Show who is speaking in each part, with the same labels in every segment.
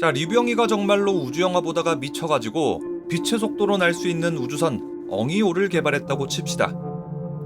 Speaker 1: 자, 리병이가 정말로 우주 영화 보다가 미쳐가지고 빛의 속도로 날 수 있는 우주선 엉이호를 개발했다고 칩시다.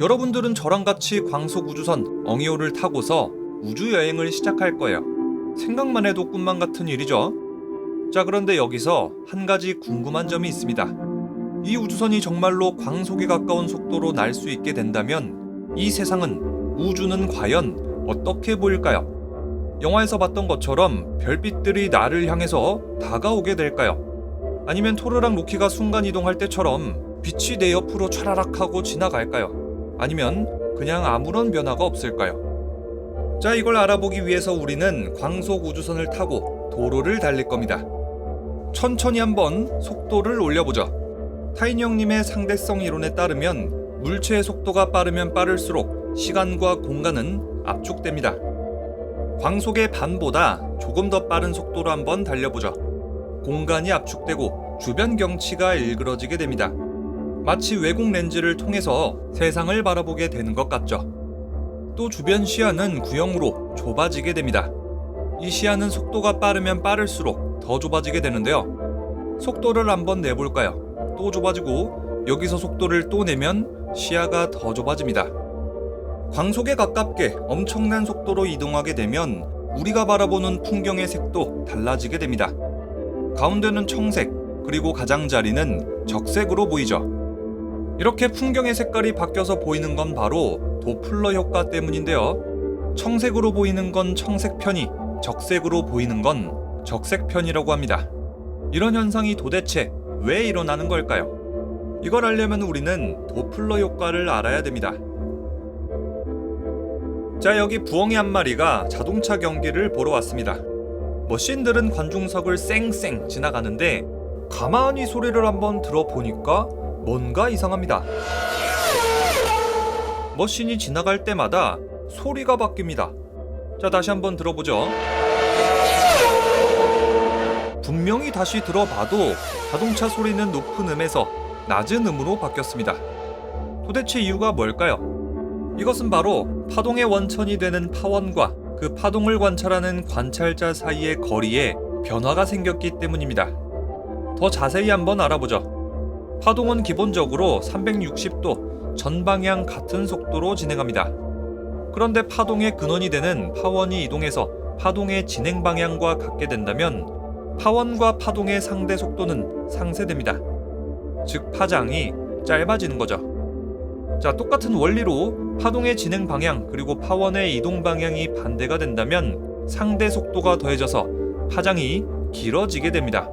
Speaker 1: 여러분들은 저랑 같이 광속 우주선 엉이호를 타고서 우주 여행을 시작할 거예요. 생각만 해도 꿈만 같은 일이죠. 자, 그런데 여기서 한 가지 궁금한 점이 있습니다. 이 우주선이 정말로 광속에 가까운 속도로 날 수 있게 된다면 이 세상은 우주는 과연 어떻게 보일까요? 영화에서 봤던 것처럼 별빛들이 나를 향해서 다가오게 될까요? 아니면 토르랑 로키가 순간 이동할 때처럼 빛이 내 옆으로 촤라락 하고 지나갈까요? 아니면 그냥 아무런 변화가 없을까요? 자, 이걸 알아보기 위해서 우리는 광속 우주선을 타고 도로를 달릴 겁니다. 천천히 한번 속도를 올려보죠. 타인 형님의 상대성 이론에 따르면 물체의 속도가 빠르면 빠를수록 시간과 공간은 압축됩니다. 광속의 반보다 조금 더 빠른 속도로 한번 달려보죠. 공간이 압축되고 주변 경치가 일그러지게 됩니다. 마치 외국 렌즈를 통해서 세상을 바라보게 되는 것 같죠. 또 주변 시야는 구형으로 좁아지게 됩니다. 이 시야는 속도가 빠르면 빠를수록 더 좁아지게 되는데요. 속도를 한번 내볼까요? 또 좁아지고 여기서 속도를 또 내면 시야가 더 좁아집니다. 광속에 가깝게 엄청난 속도로 이동하게 되면 우리가 바라보는 풍경의 색도 달라지게 됩니다. 가운데는 청색, 그리고 가장자리는 적색으로 보이죠. 이렇게 풍경의 색깔이 바뀌어서 보이는 건 바로 도플러 효과 때문인데요. 청색으로 보이는 건 청색편이, 적색으로 보이는 건 적색편이라고 합니다. 이런 현상이 도대체 왜 일어나는 걸까요? 이걸 알려면 우리는 도플러 효과를 알아야 됩니다. 자, 여기 부엉이 한 마리가 자동차 경기를 보러 왔습니다. 머신들은 관중석을 쌩쌩 지나가는데 가만히 소리를 한번 들어보니까 뭔가 이상합니다. 머신이 지나갈 때마다 소리가 바뀝니다. 자, 다시 한번 들어보죠. 분명히 다시 들어봐도 자동차 소리는 높은 음에서 낮은 음으로 바뀌었습니다. 도대체 이유가 뭘까요? 이것은 바로 파동의 원천이 되는 파원과 그 파동을 관찰하는 관찰자 사이의 거리에 변화가 생겼기 때문입니다. 더 자세히 한번 알아보죠. 파동은 기본적으로 360도 전방향 같은 속도로 진행합니다. 그런데 파동의 근원이 되는 파원이 이동해서 파동의 진행 방향과 같게 된다면 파원과 파동의 상대 속도는 상쇄됩니다. 즉 파장이 짧아지는 거죠. 자, 똑같은 원리로 파동의 진행 방향 그리고 파원의 이동 방향이 반대가 된다면 상대 속도가 더해져서 파장이 길어지게 됩니다.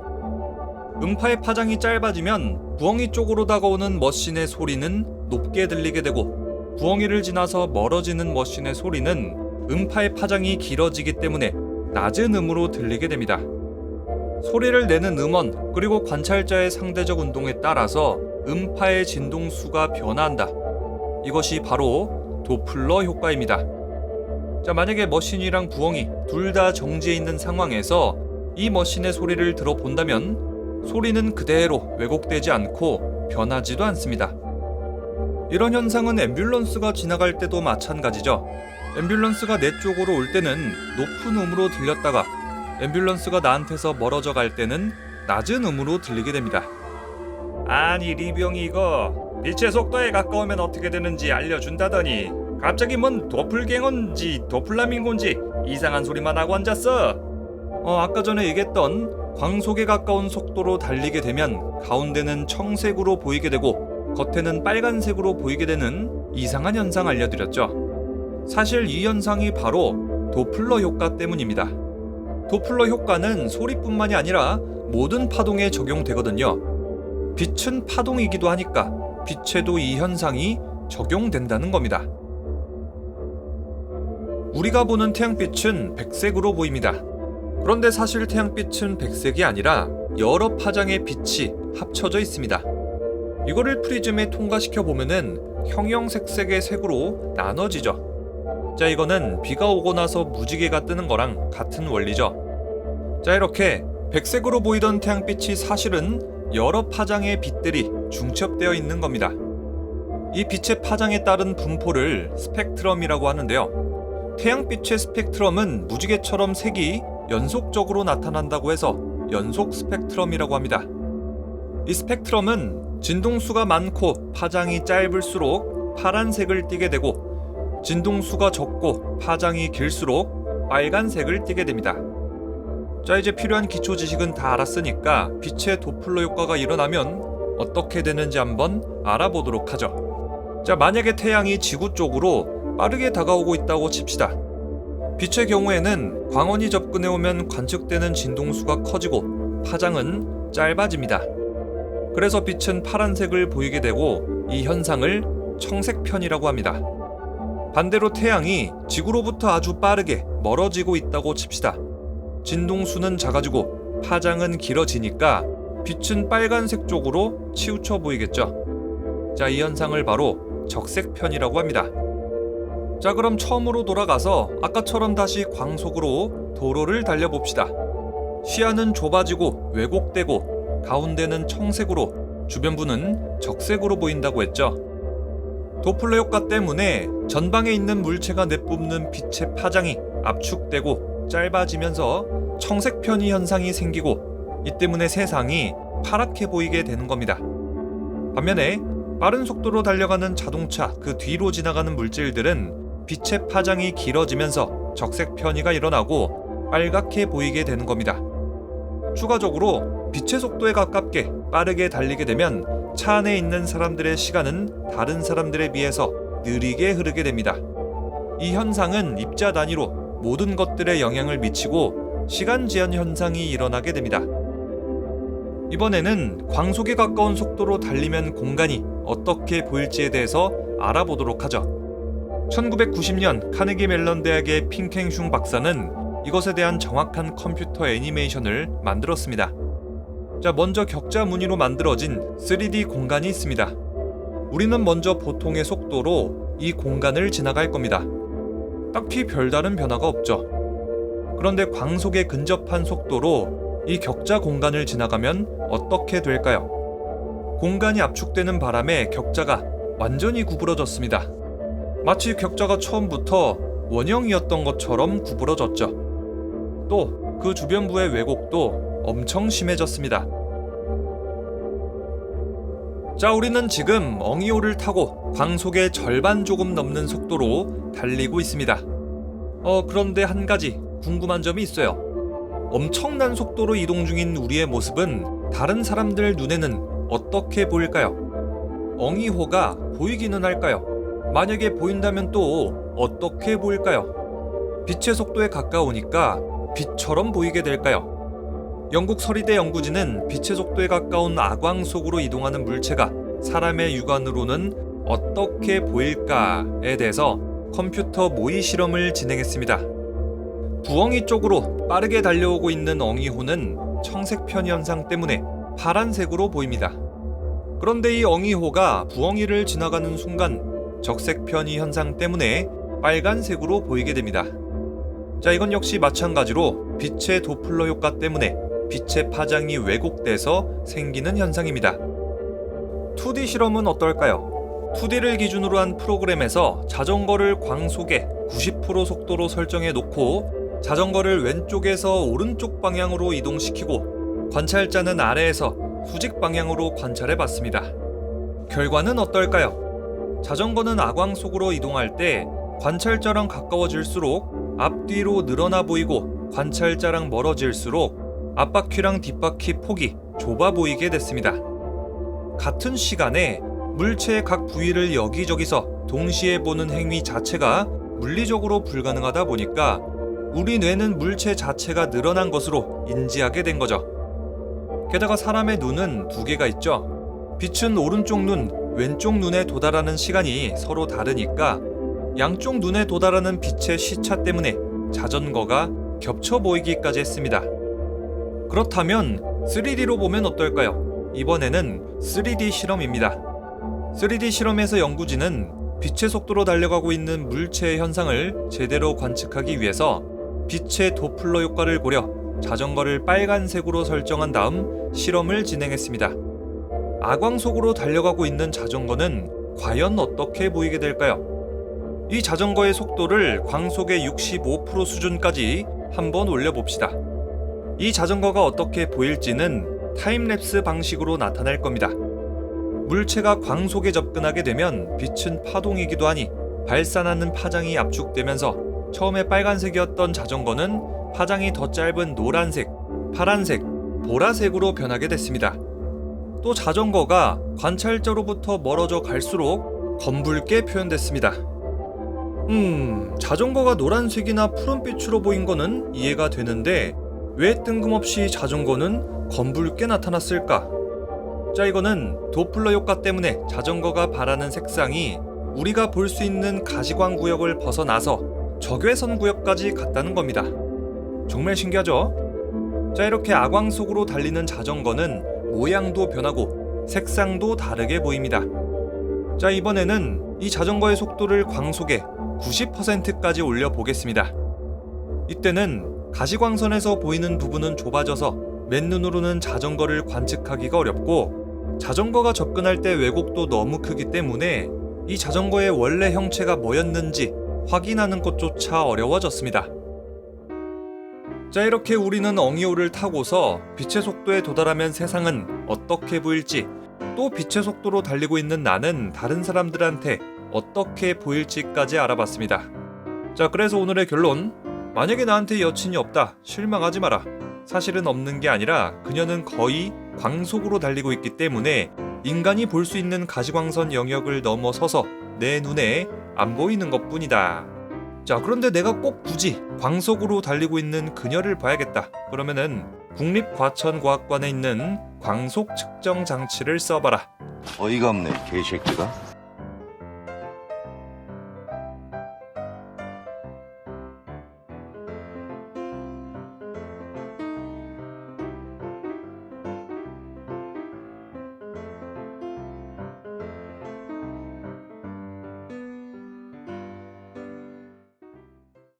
Speaker 1: 음파의 파장이 짧아지면 부엉이 쪽으로 다가오는 머신의 소리는 높게 들리게 되고 부엉이를 지나서 멀어지는 머신의 소리는 음파의 파장이 길어지기 때문에 낮은 음으로 들리게 됩니다. 소리를 내는 음원 그리고 관찰자의 상대적 운동에 따라서 음파의 진동수가 변화한다. 이것이 바로 도플러 효과입니다. 자, 만약에 머신이랑 부엉이 둘 다 정지해 있는 상황에서 이 머신의 소리를 들어본다면 소리는 그대로 왜곡되지 않고 변하지도 않습니다. 이런 현상은 앰뷸런스가 지나갈 때도 마찬가지죠. 앰뷸런스가 내 쪽으로 올 때는 높은 음으로 들렸다가 앰뷸런스가 나한테서 멀어져 갈 때는 낮은 음으로 들리게 됩니다. 아니 리병이 이거 빛의 속도에 가까우면 어떻게 되는지 알려준다더니 갑자기 뭔 도플갱어인지 도플라밍고인지 이상한 소리만 하고 앉았어. 어 아까 전에 얘기했던 광속에 가까운 속도로 달리게 되면 가운데는 청색으로 보이게 되고 겉에는 빨간색으로 보이게 되는 이상한 현상 알려드렸죠. 사실 이 현상이 바로 도플러 효과 때문입니다. 도플러 효과는 소리뿐만이 아니라 모든 파동에 적용되거든요. 빛은 파동이기도 하니까 빛에도 이 현상이 적용된다는 겁니다. 우리가 보는 태양빛은 백색으로 보입니다. 그런데 사실 태양빛은 백색이 아니라 여러 파장의 빛이 합쳐져 있습니다. 이거를 프리즘에 통과시켜 보면은 형형색색의 색으로 나눠지죠. 자, 이거는 비가 오고 나서 무지개가 뜨는 거랑 같은 원리죠. 자, 이렇게 백색으로 보이던 태양빛이 사실은 여러 파장의 빛들이 중첩되어 있는 겁니다. 이 빛의 파장에 따른 분포를 스펙트럼이라고 하는데요. 태양빛의 스펙트럼은 무지개처럼 색이 연속적으로 나타난다고 해서 연속 스펙트럼이라고 합니다. 이 스펙트럼은 진동수가 많고 파장이 짧을수록 파란색을 띠게 되고 진동수가 적고 파장이 길수록 빨간색을 띠게 됩니다. 자 이제 필요한 기초 지식은 다 알았으니까 빛의 도플러 효과가 일어나면 어떻게 되는지 한번 알아보도록 하죠. 자 만약에 태양이 지구 쪽으로 빠르게 다가오고 있다고 칩시다. 빛의 경우에는 광원이 접근해 오면 관측되는 진동수가 커지고 파장은 짧아집니다. 그래서 빛은 파란색을 보이게 되고 이 현상을 청색편이라고 합니다. 반대로 태양이 지구로부터 아주 빠르게 멀어지고 있다고 칩시다. 진동수는 작아지고 파장은 길어지니까 빛은 빨간색 쪽으로 치우쳐 보이겠죠. 자, 이 현상을 바로 적색편이라고 합니다. 자, 그럼 처음으로 돌아가서 아까처럼 다시 광속으로 도로를 달려봅시다. 시야는 좁아지고 왜곡되고 가운데는 청색으로 주변부는 적색으로 보인다고 했죠. 도플러 효과 때문에 전방에 있는 물체가 내뿜는 빛의 파장이 압축되고 짧아지면서 청색 편이 현상이 생기고 이 때문에 세상이 파랗게 보이게 되는 겁니다. 반면에 빠른 속도로 달려가는 자동차 그 뒤로 지나가는 물질들은 빛의 파장이 길어지면서 적색 편이가 일어나고 빨갛게 보이게 되는 겁니다. 추가적으로 빛의 속도에 가깝게 빠르게 달리게 되면 차 안에 있는 사람들의 시간은 다른 사람들에 비해서 느리게 흐르게 됩니다. 이 현상은 입자 단위로 모든 것들에 영향을 미치고 시간 제한 현상이 일어나게 됩니다. 이번에는 광속에 가까운 속도로 달리면 공간이 어떻게 보일지에 대해서 알아보도록 하죠. 1990년 카네기 멜런 대학의 핑캥슝 박사는 이것에 대한 정확한 컴퓨터 애니메이션을 만들었습니다. 자, 먼저 격자 무늬로 만들어진 3D 공간이 있습니다. 우리는 먼저 보통의 속도로 이 공간을 지나갈 겁니다. 딱히 별다른 변화가 없죠. 그런데 광속에 근접한 속도로 이 격자 공간을 지나가면 어떻게 될까요? 공간이 압축되는 바람에 격자가 완전히 구부러졌습니다. 마치 격자가 처음부터 원형이었던 것처럼 구부러졌죠. 또 그 주변부의 왜곡도 엄청 심해졌습니다. 자, 우리는 지금 엉이호를 타고 광속의 절반 조금 넘는 속도로 달리고 있습니다. 어, 그런데 한 가지 궁금한 점이 있어요. 엄청난 속도로 이동 중인 우리의 모습은 다른 사람들 눈에는 어떻게 보일까요? 엉이호가 보이기는 할까요? 만약에 보인다면 또 어떻게 보일까요? 빛의 속도에 가까우니까 빛처럼 보이게 될까요? 영국 서리대 연구진은 빛의 속도에 가까운 아광 속으로 이동하는 물체가 사람의 육안으로는 어떻게 보일까에 대해서 컴퓨터 모의 실험을 진행했습니다. 부엉이 쪽으로 빠르게 달려오고 있는 엉이호는 청색편 현상 때문에 파란색으로 보입니다. 그런데 이 엉이호가 부엉이를 지나가는 순간 적색 편이 현상 때문에 빨간색으로 보이게 됩니다. 자, 이건 역시 마찬가지로 빛의 도플러 효과 때문에 빛의 파장이 왜곡돼서 생기는 현상입니다. 2D 실험은 어떨까요? 2D를 기준으로 한 프로그램에서 자전거를 광속에 90% 속도로 설정해 놓고 자전거를 왼쪽에서 오른쪽 방향으로 이동시키고 관찰자는 아래에서 수직 방향으로 관찰해 봤습니다. 결과는 어떨까요? 자전거는 아광 속으로 이동할 때 관찰자랑 가까워질수록 앞뒤로 늘어나 보이고 관찰자랑 멀어질수록 앞바퀴랑 뒷바퀴 폭이 좁아 보이게 됐습니다. 같은 시간에 물체의 각 부위를 여기저기서 동시에 보는 행위 자체가 물리적으로 불가능하다 보니까 우리 뇌는 물체 자체가 늘어난 것으로 인지하게 된 거죠. 게다가 사람의 눈은 두 개가 있죠. 빛은 오른쪽 눈, 왼쪽 눈에 도달하는 시간이 서로 다르니까 양쪽 눈에 도달하는 빛의 시차 때문에 자전거가 겹쳐 보이기까지 했습니다. 그렇다면 3D로 보면 어떨까요? 이번에는 3D 실험입니다. 3D 실험에서 연구진은 빛의 속도로 달려가고 있는 물체의 현상을 제대로 관측하기 위해서 빛의 도플러 효과를 고려 자전거를 빨간색으로 설정한 다음 실험을 진행했습니다. 아광 속으로 달려가고 있는 자전거는 과연 어떻게 보이게 될까요? 이 자전거의 속도를 광속의 65% 수준까지 한번 올려봅시다. 이 자전거가 어떻게 보일지는 타임랩스 방식으로 나타날 겁니다. 물체가 광 속에 접근하게 되면 빛은 파동이기도 하니 발산하는 파장이 압축되면서 처음에 빨간색이었던 자전거는 파장이 더 짧은 노란색, 파란색, 보라색으로 변하게 됐습니다. 또 자전거가 관찰자로부터 멀어져 갈수록 검붉게 표현됐습니다. 음, 자전거가 노란색이나 푸른빛으로 보인 거는 이해가 되는데 왜 뜬금없이 자전거는 검붉게 나타났을까? 자, 이거는 도플러 효과 때문에 자전거가 바라는 색상이 우리가 볼 수 있는 가시광 구역을 벗어나서 적외선 구역까지 갔다는 겁니다. 정말 신기하죠? 자, 이렇게 아광 속으로 달리는 자전거는 모양도 변하고 색상도 다르게 보입니다. 자, 이번에는 이 자전거의 속도를 광속에 90%까지 올려 보겠습니다. 이때는 가시광선에서 보이는 부분은 좁아져서 맨눈으로는 자전거를 관측하기가 어렵고 자전거가 접근할 때 왜곡도 너무 크기 때문에 이 자전거의 원래 형체가 뭐였는지 확인하는 것조차 어려워졌습니다. 자 이렇게 우리는 엉이오를 타고서 빛의 속도에 도달하면 세상은 어떻게 보일지 또 빛의 속도로 달리고 있는 나는 다른 사람들한테 어떻게 보일지까지 알아봤습니다. 자 그래서 오늘의 결론 만약에 나한테 여친이 없다 실망하지 마라 사실은 없는 게 아니라 그녀는 거의 광속으로 달리고 있기 때문에 인간이 볼 수 있는 가시광선 영역을 넘어서서 내 눈에 안 보이는 것 뿐이다. 자, 그런데 내가 꼭 굳이 광속으로 달리고 있는 그녀를 봐야겠다. 그러면은 국립과천과학관에 있는 광속 측정 장치를 써봐라.
Speaker 2: 어이가 없네 개새끼가